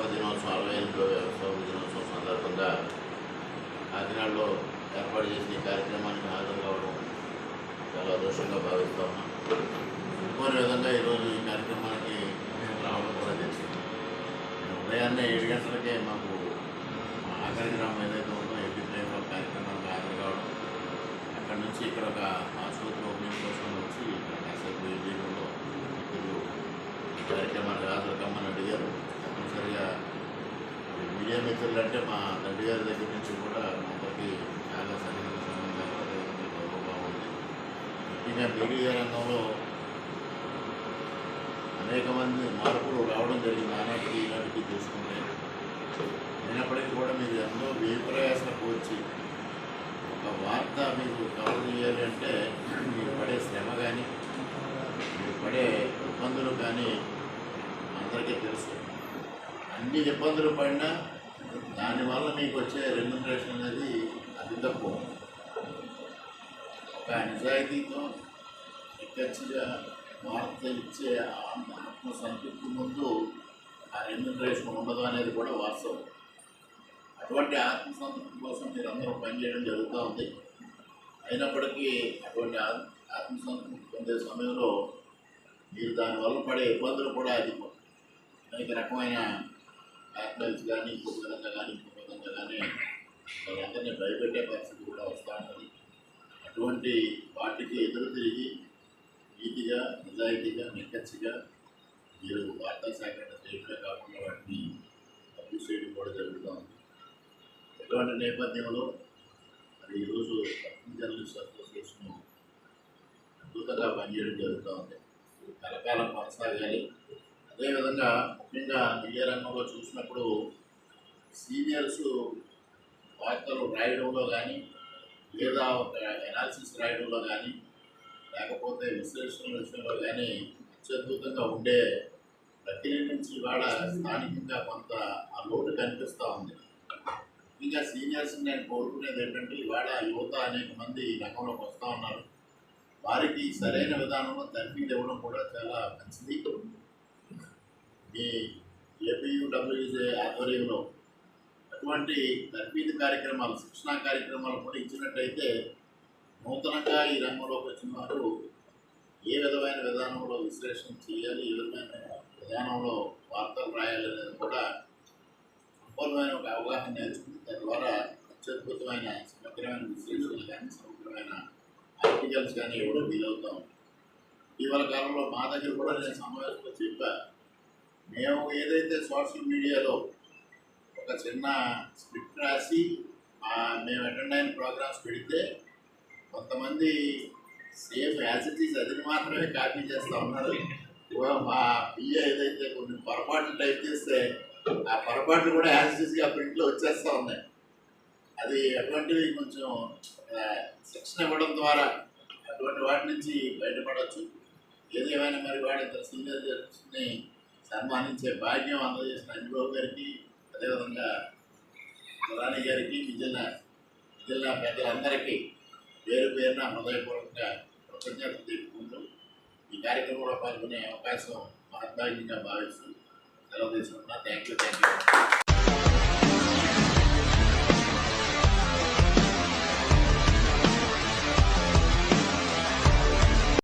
ఎనభై దినోత్సవం అరవై ఎనిమిదో వ్యవసాయ దినోత్సవం సందర్భంగా కాకినాడలో ఏర్పాటు చేసిన ఈ కార్యక్రమానికి హాజరు కావడం చాలా అదృష్టంగా భావిస్తా ఉన్నాం. ఇంకోని విధంగా ఈరోజు ఈ కార్యక్రమానికి రావడం కూడా తెలిసింది ఉదయాన్నే ఏడు గంటలకే మాకు ఆఖరి గ్రామం ఏదైతే ఉందో ఎడ్డి ప్రేమ కార్యక్రమానికి హాజరు కావడం అక్కడ నుంచి ఇక్కడ ఒక ఆసుపత్రి ఓపెనింగ్ కోసం వచ్చి ఇక్కడ కాసేపు ఇప్పుడు కార్యక్రమానికి హాజరు కమ్మని అడిగారు. తప్పనిసరిగా మీడియా మిత్రులు అంటే మా తండ్రి గారి దగ్గర నుంచి కూడా మాతోటి చాలా సన్నిహిత సంబంధాలు అదేవిధంగా గౌరవంగా ఉంది ముఖ్యంగా మీడియా రంగంలో అనేక మంది మార్పులు రావడం జరిగింది. ఆనాటికి ఈనాటికి చూసుకుంటే అయినప్పటికీ కూడా మీరు ఎంతో వ్యయప్రయాసలకు వచ్చి ఒక వార్త మీకు కవర్ చేయాలి అంటే మీరు పడే శ్రమ కానీ మీరు పడే ఇబ్బందులు కానీ అందరికీ తెలుసు. అన్ని ఇబ్బందులు పడినా దానివల్ల మీకు వచ్చే రెమ్యునరేషన్ అనేది అది తక్కువ ఒక నిజాయితీతో నిక్కచ్చిగా వార్త ఇచ్చే ఆత్మ సంతృప్తి ముందు ఆ రెమ్యునరేషన్ ఉండదు అనేది కూడా వాస్తవం. అటువంటి ఆత్మ సంతృప్తి కోసం మీరు అందరూ పనిచేయడం జరుగుతూ ఉంది. అయినప్పటికీ అటువంటి ఆత్మ ఆత్మ సంతృప్తి పొందే సమయంలో మీరు దానివల్ల పడే ఇబ్బందులు కూడా అది అనేక రకమైన బ్లాక్మెయిల్స్ కానీ ఇంకొక విధంగా కానీ ఇంకొక విధంగా కానీ వాళ్ళందరినీ భయపెట్టే పరిస్థితి కూడా వస్తూ ఉంటుంది అటువంటి వాటికి ఎదురు తిరిగి నీతిగా నిజాయితీగా నిక్కచ్చిగా మీరు వార్తా సేకరణ చేయడమే కాకుండా వాటిని పబ్లిష్ చేయడం కూడా జరుగుతూ ఉంది ఇటువంటి నేపథ్యంలో మరి ఈరోజు జర్నలిస్ట్ అసోసియేషన్ అద్భుతంగా పనిచేయడం జరుగుతూ ఉంది కలకాలం కొనసాగాలి అదేవిధంగా ముఖ్యంగా మీడియా రంగంలో చూసినప్పుడు సీనియర్స్ వార్తలు రాయడంలో కానీ లేదా ఒక ఎనాలిసిస్ రాయడంలో కానీ లేకపోతే విశ్లేషణ విషయంలో కానీ అత్యద్భుతంగా ఉండే ప్రక్రియ నుంచి ఇవాళ స్థానికంగా కొంత ఆ లోటు కనిపిస్తూ ఉంది. ఇంకా సీనియర్స్ నేను కోరుకునేది ఏంటంటే ఇవాళ యువత అనేక మంది ఈ రంగంలోకి వస్తూ ఉన్నారు. వారికి సరైన విధానంలో తర్ఫీదు ఇవ్వడం కూడా చాలా మంచిది. ఈ ఏపీయూడబ్ల్యూజే ఆధ్వర్యంలో అటువంటి తర్ఫీదు కార్యక్రమాలు శిక్షణా కార్యక్రమాలు కూడా ఇచ్చినట్టయితే నూతనంగా ఈ రంగంలోకి వచ్చిన వారు ఏ విధమైన విధానంలో విశ్లేషణ చేయాలి ఏ విధమైన విధానంలో వార్తలు రాయాలి అనేది కూడా సంపూర్ణమైన ఒక అవగాహన నేర్చుకుంది. తద్వారా అత్యద్భుతమైన సమగ్రమైన విశ్లేషణలు కానీ సమగ్రమైన ఆర్టికల్స్ కానీ ఇవ్వడం వీలవుతాం. ఇవాళ కాలంలో మా దగ్గర కూడా నేను సమావేశంలో చెప్పాను మేము ఏదైతే సోషల్ మీడియాలో ఒక చిన్న స్క్రిప్ట్ రాసి మేము అటెండ్ అయిన ప్రోగ్రామ్స్ పెడితే కొంతమంది సేమ్ యాజ్ ఇట్ అది మాత్రమే కాపీ చేస్తూ ఉన్నారు. మా పిఏ ఏదైతే కొన్ని పొరపాట్లు టైప్ చేస్తే ఆ పొరపాట్లు కూడా యాజ్ ప్రింట్లో వచ్చేస్తూ ఉన్నాయి. అది అటువంటివి కొంచెం శిక్షణ ఇవ్వడం ద్వారా అటువంటి వాటి నుంచి బయటపడవచ్చు. ఏదేమైనా మరి వాడి సీనియర్ జడ్జిని సన్మానించే భాగ్యం అందజేసిన అంజబాబు గారికి అదేవిధంగా రాణి గారికి మిగిలిన మిగిలిన పెద్దలందరికీ పేరు పేరున హృదయపూర్వకంగా కృతజ్ఞతలు తెలుపుకుంటూ ఈ కార్యక్రమంలో పాల్గొనే అవకాశం మహద్భాగ్యంగా భావిస్తూ సెలవు తీసుకుంటున్నా. Thank you thank you